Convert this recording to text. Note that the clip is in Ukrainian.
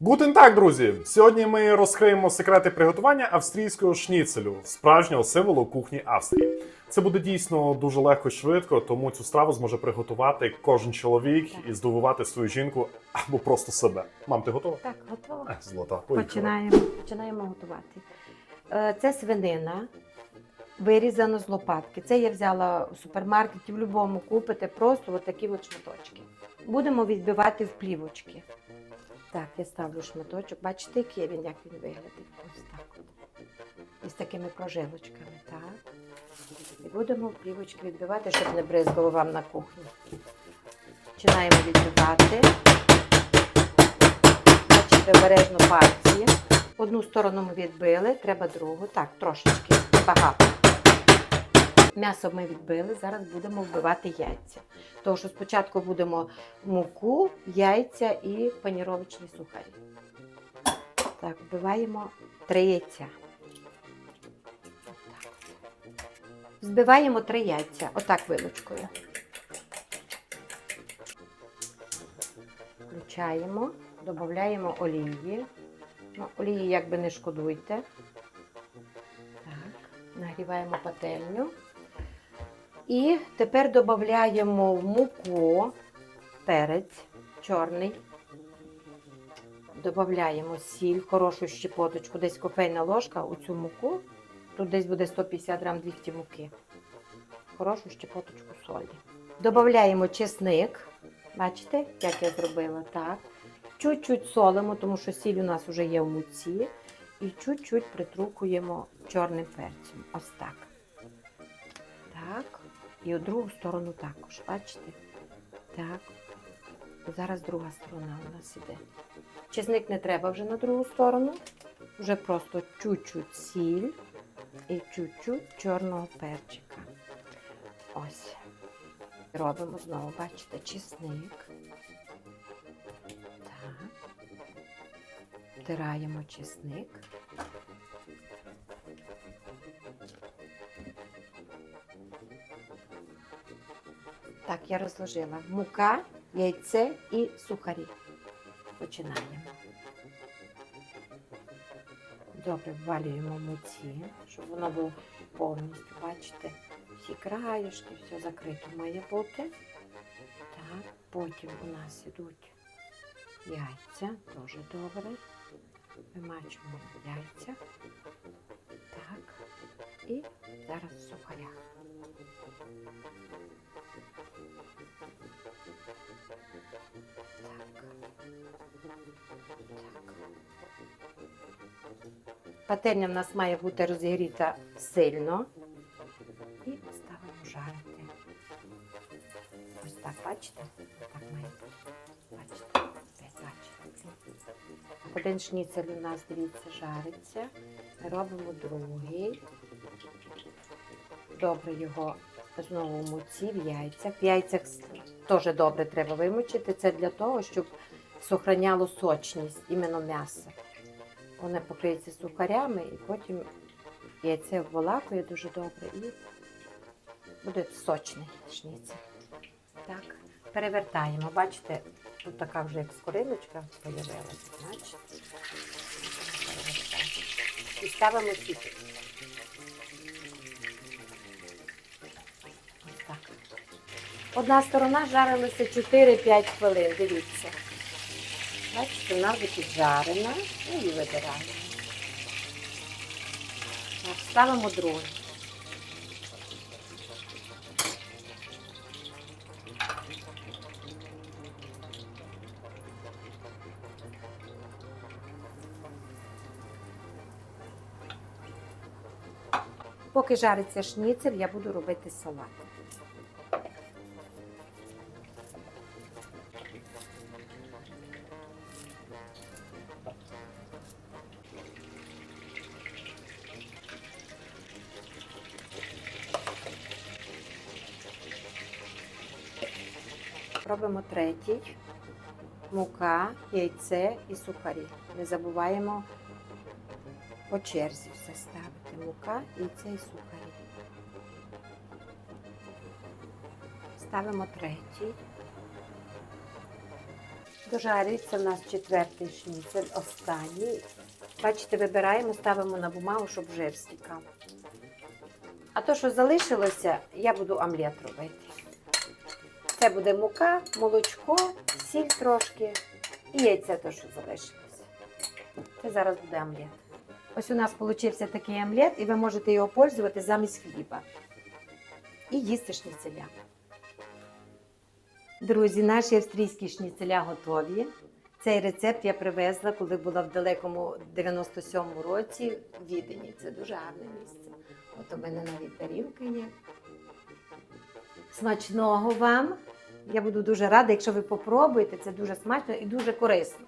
Гутен так, друзі! Сьогодні ми розкриємо секрети приготування австрійського шніцелю, справжнього символу кухні Австрії. Це буде дійсно дуже легко і швидко, тому цю страву зможе приготувати кожен чоловік і здивувати свою жінку або просто себе. Мам, ти готова? Так, готово. Е, Золота. поїхали. Починаємо. Починаємо готувати. Е, Це свинина, вирізана з лопатки. Це я взяла у супермаркеті, в будь-якому купите просто от такі от шматочки. Будемо відбивати в плівочки. Так, я ставлю шматочок. Бачите, який він, як він виглядить. Ось так от. І з такими прожилочками. Так. І будемо плівочки відбивати, щоб не бризгало вам на кухні. Починаємо відбивати. Бачите, обережно пальці. Одну сторону ми відбили, треба другу. Так, трошечки багато. М'ясо ми відбили, зараз будемо вбивати яйця. Тому що спочатку будемо муку, яйця і паніровочні сухарі. Так, вбиваємо три яйця. Отак. Збиваємо три яйця, отак вилочкою. Включаємо, додаємо олії. Ну, олії якби не шкодуйте. Так, нагріваємо пательню. І тепер додаємо в муку перець чорний. Додаємо сіль, хорошу щепоточку, десь кофейна ложка у цю муку. Тут десь буде 150 грам 200 муки. Хорошу щепоточку солі. Додаємо чесник. Бачите, як я зробила? Так. Чуть-чуть солимо, тому що сіль у нас вже є в муці. І чуть-чуть притрукуємо чорним перцем. Ось так. Так. І у другу сторону також. Бачите? Так. Зараз друга сторона у нас іде. Чесник не треба вже на другу сторону. Вже просто чуть-чуть сіль і чуть-чуть чорного перчика. Ось. Робимо знову, бачите, чесник. Так. Втираємо чесник. Так, я розложила мука, яйце і сухарі. Починаємо. Добре ввалюємо муці, щоб воно було повністю, бачите, всі краюшки, все закрито має бути. Так, потім у нас ідуть яйця, дуже добре. Вимачуємо яйця. Так. І зараз в сухарях. Пательня в нас має бути розігріта сильно. І ставимо жарити. Ось так, бачите? Так має. Бачите? Бачите. Один шніцель у нас, дивіться, жариться. Робимо другий. Добре його знову муці, в яйцях. В яйцях теж добре треба вимочити. Це для того, щоб сохраняло сочність іменно м'яса. Воно покриється сухарями і потім яйце обволакує дуже добре і буде сочний шніцель. Так, перевертаємо. Бачите, тут така вже як скориночка з'явилася. І ставимо так. Одна сторона жарилася 4-5 хвилин. Дивіться. Бачите, вона вже піджарена. Ну, і вибираємо. Ставимо другу. Поки жариться шніцель, я буду робити салат. Робимо третій. Мука, яйце і сухарі. Не забуваємо по черзі все ставити. Мука, яйце і сухарі. Ставимо третій. Дожарюється в нас четвертий шніцель, останній. Бачите, вибираємо, ставимо на бумагу, щоб жир стікав. А то, що залишилося, я буду омлет робити. Це буде мука, молочко, сіль трошки і яйця, то, що залишилося. Це зараз буде омлет. Ось у нас вийшов такий омлет, і ви можете його пользувати замість хліба. І їсти шніцеля. Друзі, наші австрійські шніцеля готові. Цей рецепт я привезла, коли була в далекому 97-му році в Відені. Це дуже гарне місце. От у мене навіть тарілка є. Смачного вам! Я буду дуже рада, якщо ви попробуєте, це дуже смачно і дуже корисно.